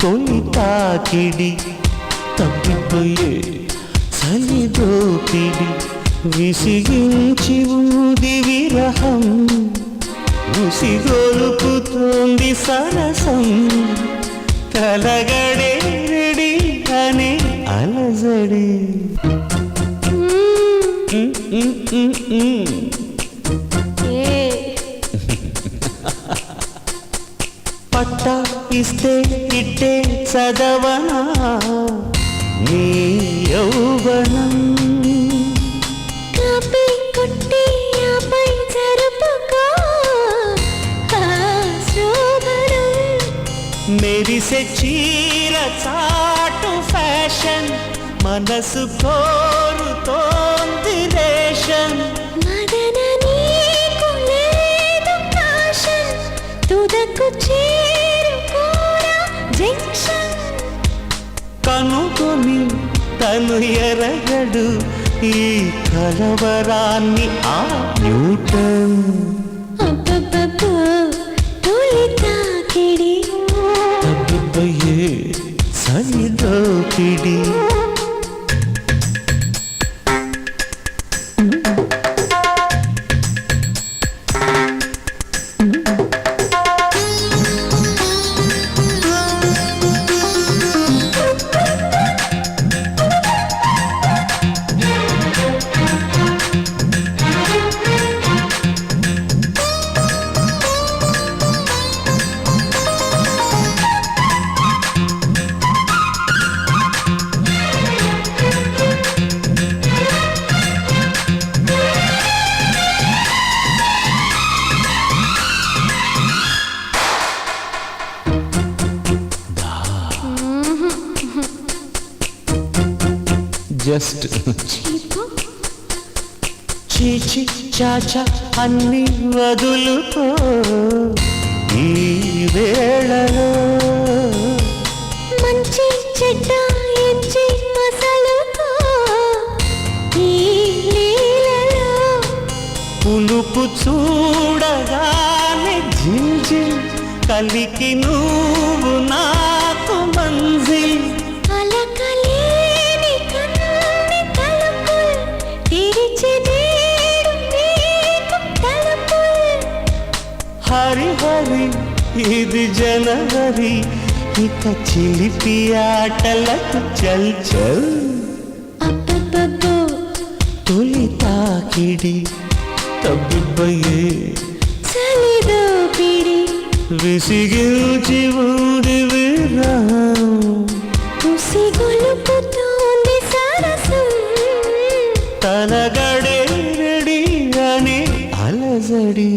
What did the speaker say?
తొలి తాకిడి తప్పిపోయే చలి దోపిడి విసిగించి ఊది విరహం ఉసిగొలుపుతోంది సరసం కలగడే అనే అలజడి. ఇస్తే ఇట్టే చదవనా? నీ యౌవనం. మెరిసే చీర చాటు ఫ్యాషన్. మనసు కోరుతోంది రేషన్ మదన నీకు లేదు కాషన్ తుదకు జంక్షన్ కనుగొని తను ఎరగడు ఈ కలవరాన్ని ఆ న్యూటన్. జస్ట్ చీచి చాచా అన్ని వదులుకో. ఈ వేళలో మంచి చెడ్డ ఎంచి మసలుకో. ఈ లీలలో పులుపు చూడగానే జింజిల్ కలికి నువ్వు నాకు మంజిల్. హరి ఇది జనవరి. ఇక చిలిపి ఆటలకు చల్ చల్. తొలి తాకిడి తబ్బిబ్బయే చలిదోపిడి విసిగించి ఊడి విరహం ఉసిగొలుపుతోంది సరసం. రెడీ అని అలజడి.